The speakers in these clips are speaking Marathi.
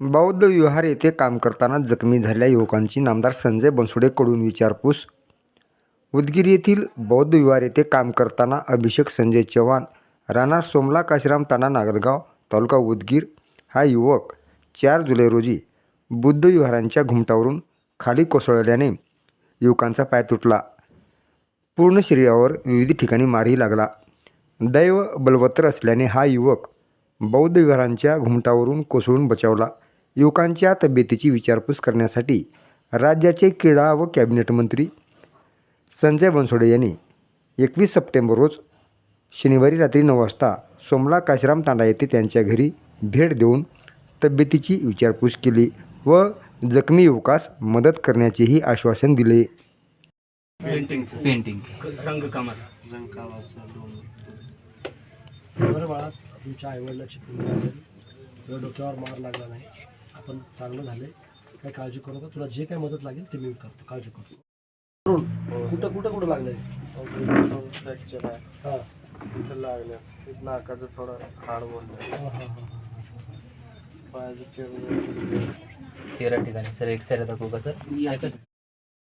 बौद्ध विहार येथे काम करताना जखमी झालेल्या युवकांची नामदार संजय बनसोडेकडून विचारपूस. उदगीर येथील बौद्ध विहार येथे काम करताना अभिषेक संजय चव्हाण राहणार सोमला काशीराम ताना नागरगाव तालुका उदगीर हा युवक चार जुलै रोजी बुद्ध विहारांच्या घुमटावरून खाली कोसळल्याने युवकांचा पाय तुटला. पूर्ण शरीरावर विविध ठिकाणी मारही लागला. दैव बलवत्तर असल्याने हा युवक बौद्ध विहारांच्या घुमटावरून कोसळून बचावला. युवकांच्या तब्येतीची विचारपूस करण्यासाठी राज्याचे क्रीडा व कॅबिनेट मंत्री संजय बनसोडे यांनी एकवीस सप्टेंबर रोज शनिवारी रात्री नऊ वाजता सोमला काशीराम तांडा येथे त्यांच्या घरी भेट देऊन तब्येतीची विचारपूस केली व जखमी युवकास मदत करण्याचेही आश्वासन दिले. पेंटिंग रंगकामाचं. रंगकामाचं दोन. बरं बाळा तुमच्या आईवडिलाची पुण्य असेल. तुला डोक्यावर मार लागला नाही. आपण चांगलं झाले काही काळजी करू नका. तुला जे काही मदत लागेल ते मी करतो. काळजी करतो कुठं कुठं कुठं लागलंय? फ्रॅक्चर आहे हां तिथं लागलं नाकाचं थोडं हाड बोललं हां हां हां पायाचं तेरा ठिकाणी. सर एक्सरे दाखवू का सर?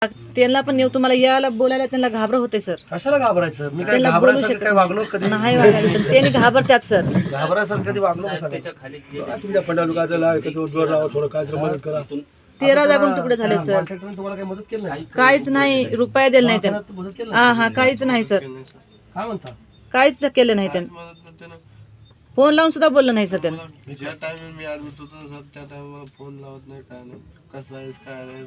त्यांना पण येऊ तुम्हाला यायला बोलायला त्यांना घाबर होते सर. कशाला घाबरायचं? मी काय त्याला बोलू घाबरायसारखं शकत काही वागलो कधी नाही वागायला पण त्यांनी घाबरतात सर. घाबरायसारखं कधी वागलो का सांगा? काय तुमच्या पंढरपुराचं लाव, एखादं जोर लावा, थोडं काय तरी मदत करा. तेरा जागून तुकडे झाले सर. कॉन्ट्रॅक्टरने तुम्हाला काही मदत केली नाही? काहीच नाही रुपया दिला नाही त्यांना. दवाखान्यात मदत केली हा नाही. हा काहीच नाही सर. काय म्हणता? काहीच केलं नाही त्यांनी. फोन लावून सुद्धा बोललं नाही सर त्यांना. ज्या टायमिंग मी ऍडमिट होतो ना सर त्या टायमाला फोन लावत नाही काय नाही. कसं आहेस काय नाही.